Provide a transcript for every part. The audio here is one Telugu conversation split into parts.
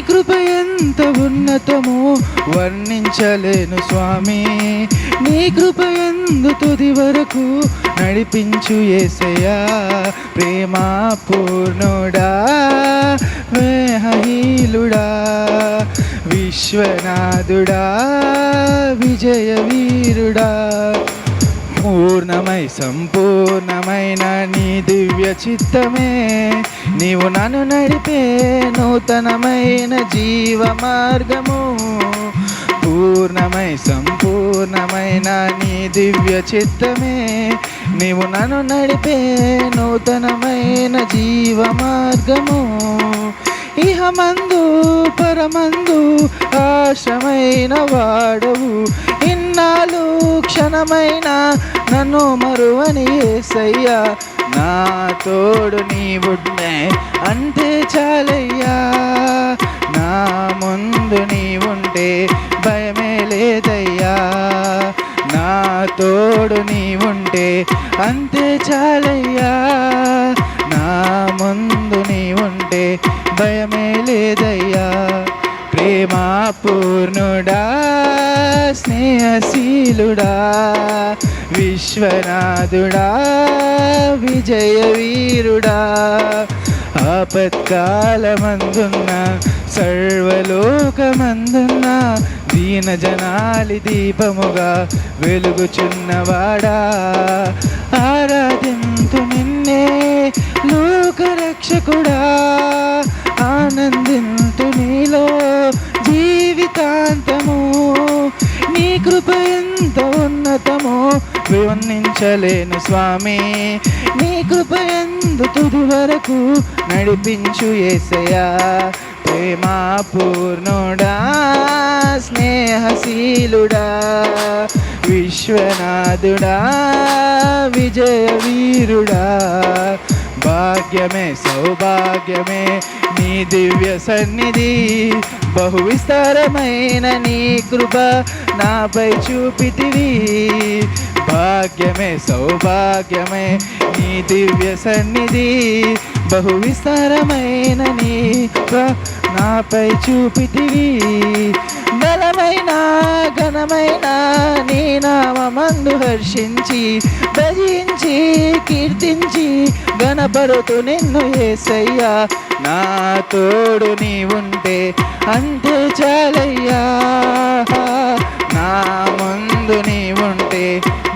కృప ఎంత ఉన్నతము వర్ణించలేను స్వామి. నీ కృప ఎందు తుది వరకు నడిపించు ఏసయ ప్రేమా పూర్ణుడా వేహీలుడా విశ్వనాథుడా విజయ వీరుడా పూర్ణమై సంపూర్ణమైన చిత్తమే. నీవు నన్ను నడిపే నూతనమైన జీవ మార్గము పూర్ణమై సంపూర్ణమైన నీ దివ్య చిత్తమే. నీవు నన్ను నడిపే నూతనమైన జీవ మార్గము ఇహమందు పరమందు ఆశమైన వాడవు. ఇన్ క్షణమైనా నన్ను మరువని ఏసయ్యా. నా తోడు నీవుండే అంతే చాలయ్యా. నా ముందు నీవుంటే భయమే లేదయ్యా. నా తోడు నీవుంటే అంతే చాలయ్యా. నా ముందు నీవుంటే భయమే లేదయ్యా. ప్రేమా పూర్ణుడా స్నేహశీలుడా విశ్వనాథుడా విజయ వీరుడా ఆపత్కాలమందున్న సర్వలోకమందున్న దీన జనాలి దీపముగా వెలుగుచున్నవాడా. ఆరాధింతు నిన్నే లోకరక్షకుడా ఆనందింతు వర్ణించలేను స్వామి. నీ కృపయందు తుది వరకు నడిపించు ఏసయా ప్రేమా పూర్ణుడా స్నేహశీలుడా విశ్వనాథుడా విజయ వీరుడా భాగ్యమే సౌభాగ్యమే నీ దివ్య సన్నిధి. బహు విస్తారమైన నీ కృప నాపై చూపితివి. భాగ్యమే సౌభాగ్యమే నీ దివ్య సన్నిధి బహు విస్తారమైన నీ నాపై చూపితివి. బలమైన ఘనమైన నీ నామందు హర్షించి భజించి కీర్తించి గణపరుతు నిన్ను ఏసయ్యా. నా తోడు నీ ఉంటే అంతే చాలయ్యా. నా ముందు నీ ఉంటే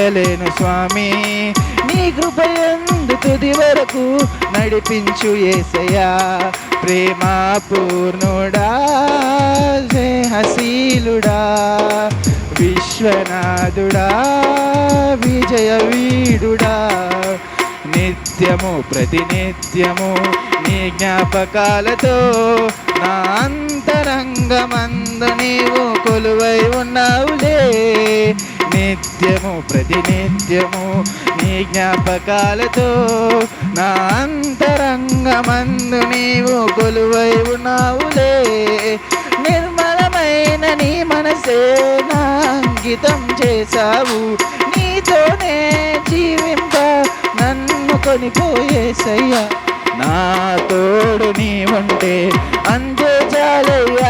వర్ణించలేను స్వామి. నీ కృపయందు తుది వరకు నడిపించు ఏసయ్యా. ప్రేమ పూర్ణుడా హసీలుడా విశ్వనాథుడా విజయ వీడుడా నిత్యము ప్రతినిత్యము నీ జ్ఞాపకాలతో నా అంతరంగమందు నీవు కొలువై ఉన్నావులే. నిత్యము ప్రతినిత్యము నీ జ్ఞాపకాలతో నా అంతరంగమందు నీవు కొలువై ఉన్నావులే. నిర్మలమైన నీ మనసే నా అంకితం చేశావు. నీతోనే జీవింప నన్ను కొనిపోయేసయ్యా. నా తోడు నీ ఉంటే అంతే చాలయ్యా.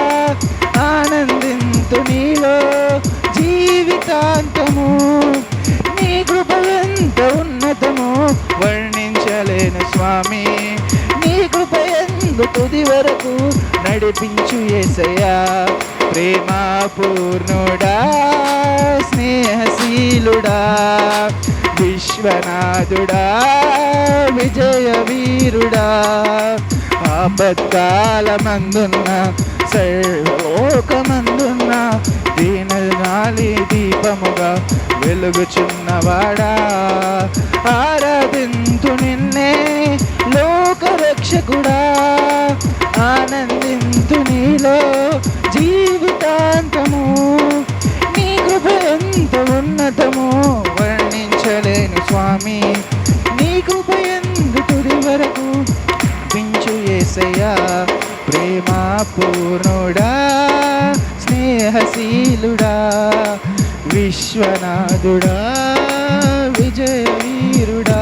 స్వామి. నీ కృప ఎందు తుది వరకు నడిపించు ఏసయ్యా. ప్రేమ పూర్ణుడా స్నేహశీలుడా విశ్వనాథుడా విజయ వీరుడా ఆపత్కాలమందున్న సర్వలోకమందున్న దీనగాలి దీపముగా వెలుగుచున్నవాడా. ఆరాధింతు నిన్న లోకరక్షకుడా ఆనందింతు నీలో జీవితాంతము. నీ కృప ఎంత ఉన్నతము వర్ణించలేను స్వామి. నీ కృప ఎందు తుది వరకు? పించు ఏసయ్యా ప్రేమ పూర్ణుడా స్నేహశీలుడా విశ్వనాథుడా విజయ వీరుడా